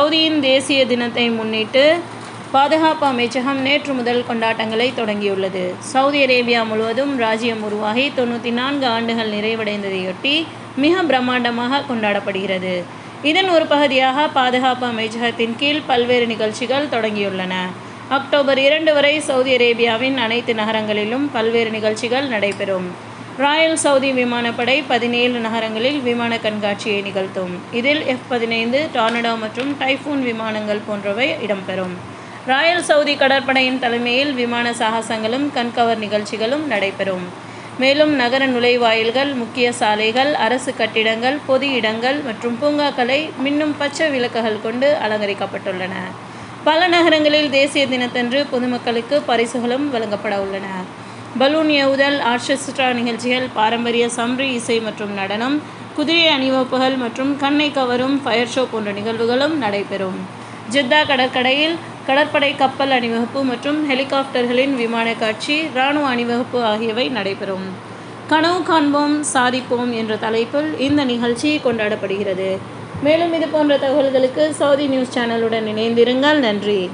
சவுதியின் தேசிய தினத்தை முன்னிட்டு பாதுகாப்பு அமைச்சகம் நேற்று முதல் கொண்டாட்டங்களை தொடங்கியுள்ளது. சவுதி அரேபியா முழுவதும் ராஜ்யம் உருவாகி தொண்ணூற்றி நான்கு ஆண்டுகள் நிறைவடைந்ததையொட்டி மிக பிரம்மாண்டமாக கொண்டாடப்படுகிறது. இதன் ஒரு பகுதியாக பாதுகாப்பு அமைச்சகத்தின் கீழ் பல்வேறு நிகழ்ச்சிகள் தொடங்கியுள்ளன. அக்டோபர் இரண்டு வரை சவுதி அரேபியாவின் அனைத்து நகரங்களிலும் பல்வேறு நிகழ்ச்சிகள் நடைபெறும். ராயல் சவுதி விமானப்படை பதினேழு நகரங்களில் விமான கண்காட்சியை நிகழ்த்தும். இதில் எஃப் பதினைந்து டார்னடோ மற்றும் டைஃபூன் விமானங்கள் போன்றவை இடம்பெறும். ராயல் சவுதி கடற்படையின் தலைமையில் விமான சாகசங்களும் கண்கவர் நிகழ்ச்சிகளும் நடைபெறும். மேலும் நகர நுழைவாயில்கள் முக்கிய சாலைகள் அரசு கட்டிடங்கள் பொது இடங்கள் மற்றும் பூங்காக்களை மின்னும் பச்சை விளக்குகள் கொண்டு அலங்கரிக்கப்பட்டுள்ளன. பல நகரங்களில் தேசிய தினத்தன்று பொதுமக்களுக்கு பரிசுகளும் வழங்கப்பட உள்ளன. பலூன் ஏவுதல் ஆர்கெஸ்ட்ரா நிகழ்ச்சிகள் பாரம்பரிய சம்ரி இசை மற்றும் நடனம் குதிரை அணிவகுப்புகள் மற்றும் கண்ணை கவரும் ஃபயர் ஷோ போன்ற நிகழ்வுகளும் நடைபெறும். ஜித்தா கடற்கரையில் கடற்படை கப்பல் அணிவகுப்பு மற்றும் ஹெலிகாப்டர்களின் விமான காட்சி இராணுவ அணிவகுப்பு ஆகியவை நடைபெறும். கனவு காண்போம் சாதிப்போம் என்ற தலைப்பில் இந்த நிகழ்ச்சி கொண்டாடப்படுகிறது. மேலும் இது போன்ற தகவல்களுக்கு சவுதி நியூஸ் சேனலுடன் இணைந்திருங்கள். நன்றி.